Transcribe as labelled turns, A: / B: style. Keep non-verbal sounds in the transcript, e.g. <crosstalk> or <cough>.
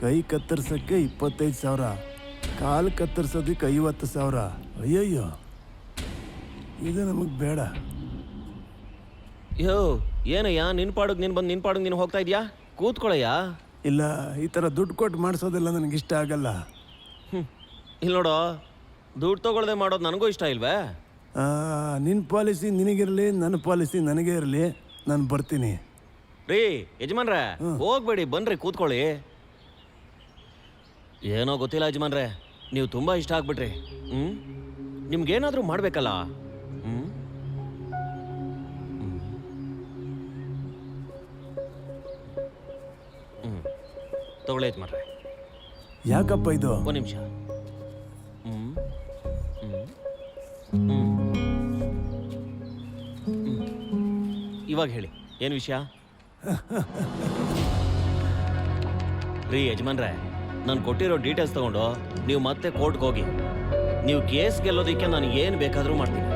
A: ಕೈ ಕತ್ತರಿಸೋಕ್ಕೆ ಇಪ್ಪತ್ತೈದು ಸಾವಿರ. ಕಾಲು ಕತ್ತರಿಸೋದಕ್ಕೆ ಐವತ್ತು ಸಾವಿರ. ಅಯ್ಯಯ್ಯೋ. ಇದು ನಮಗೆ ಬೇಡ.
B: ಯೋ ಏನಯ್ಯ ನಿನ್ ಪಾಡುಗ್ ನೀನು ಬಂದು ನಿನ್ ಪಾಡುಗ್ ನೀನು ಹೋಗ್ತಾ ಇದೀಯಾ? ಕೂತ್ಕೊಳ್ಳಯ್ಯ
A: ಇಲ್ಲ ಈ ಥರ ದುಡ್ಡು ಕೊಟ್ಟು ಮಾಡಿಸೋದೆಲ್ಲ ನನಗೆ ಇಷ್ಟ ಆಗಲ್ಲ.
B: ಹ್ಮ್ ಇಲ್ಲಿ ನೋಡೋ ದುಡ್ಡು ತಗೊಳ್ದೆ ಮಾಡೋದು ನನಗೂ ಇಷ್ಟ ಇಲ್ವೇ?
A: ನಿನ್ನ ಪಾಲಿಸಿ ನಿನಗಿರಲಿ ನನ್ನ ಪಾಲಿಸಿ ನನಗೇ ಇರಲಿ. ನಾನು ಬರ್ತೀನಿ.
B: ರೀ ಯಜಮಾನ್ರೆ ಹೋಗ್ಬೇಡಿ ಬನ್ರಿ ಕೂತ್ಕೊಳ್ಳಿ. ಏನೋ ಗೊತ್ತಿಲ್ಲ ಯಜಮಾನ್ರೆ. ನೀವು ತುಂಬಾ ಇಷ್ಟ ಆಗ್ಬಿಟ್ರಿ. ಹ್ಮ್? ನಿಮ್ಗೇನಾದ್ರೂ ಮಾಡ್ಬೇಕಲ್ಲ? ಹ್ಮ್? ಹ್ಞೂ ಹ್ಮ್. ತಗೊಳ್ಳಿ ಯಜಮಾನ್ರೆ.
A: ಯಾಕಪ್ಪ ಇದು?
B: ಒಂದು ನಿಮಿಷ. ಇವಾಗ ಹೇಳಿ. ಏನು ವಿಷಯ? <laughs> ರೀ ಯಜಮಾನ್ರೆ ನಾನು ಕೊಟ್ಟಿರೋ ಡೀಟೇಲ್ಸ್ ತಗೊಂಡು ನೀವು ಮತ್ತೆ ಕೋರ್ಟ್ಗೆ ಹೋಗಿ. ನೀವು ಕೇಸ್ ಗೆಲ್ಲೋದಕ್ಕೆ ನಾನು ಏನು ಬೇಕಾದರೂ ಮಾಡ್ತೀನಿ.